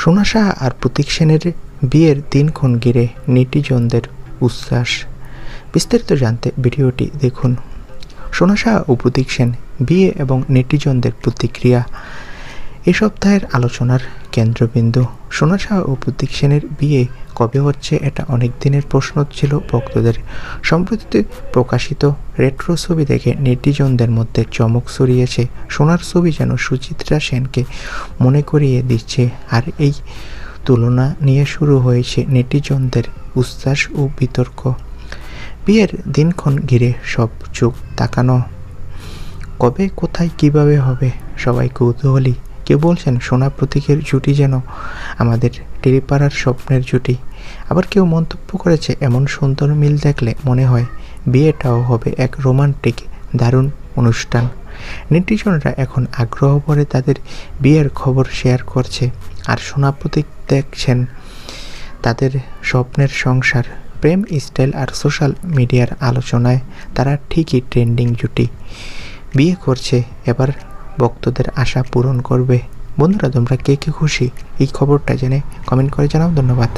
সোনা শাহ আর প্রতীক সেনের বিয়ের দিনক্ষণ ঘিরে নেটিজনদের উচ্ছ্বাস। বিস্তারিত জানতে ভিডিওটি দেখুন। সোনা শাহ ও প্রতীক সেন বিয়ে এবং নেটিজনদের প্রতিক্রিয়া। এ সপ্তাহের আলোচনার কেন্দ্রবিন্দু। সোনা শাহ ও প্রতীক সেনের বিয়ে কবে হচ্ছে এটা অনেক দিনের প্রশ্ন ছিল ভক্তদের। সম্প্রতি প্রকাশিত রেট্রো ছবি দেখে নেটিজনদের মধ্যে চমক ছড়িয়েছে। সোনার ছবি যেন সুচিত্রা সেনকে মনে করিয়ে দিচ্ছে। আর এই তুলনা নিয়ে শুরু হয়েছে নেটিজনদের উচ্ছ্বাস ও বিতর্ক। বিয়ের দিনক্ষণ ঘিরে সব চোখ তাকানো। কবে, কোথায়, কীভাবে হবে? সবাই কৌতূহলী। কেউ বলছেন? সোনা প্রতীকের জুটি যেন আমাদের টেরিপাড়ার স্বপ্নের জুটি। আবার কেউ মন্তব্য করেছে, এমন সুন্দর মিল দেখলে মনে হয় বিয়েটাও হবে এক রোমান্টিক, দারুণ অনুষ্ঠান। নেটিজনরা এখন আগ্রহ করে তাদের বিয়ের খবর শেয়ার করছে। আর সোনা প্রতীক দেখছেন তাদের স্বপ্নের সংসার, প্রেম, স্টাইল আর সোশ্যাল মিডিয়ার আলোচনায় তারা ঠিকই ট্রেন্ডিং জুটি। বিয়ে করছে, এবার ভক্তদের আশা পূরণ করবে। বন্ধুরা, তোমরা কে কে খুশি? এই খবরটা জেনে কমেন্ট করে জানাও। ধন্যবাদ।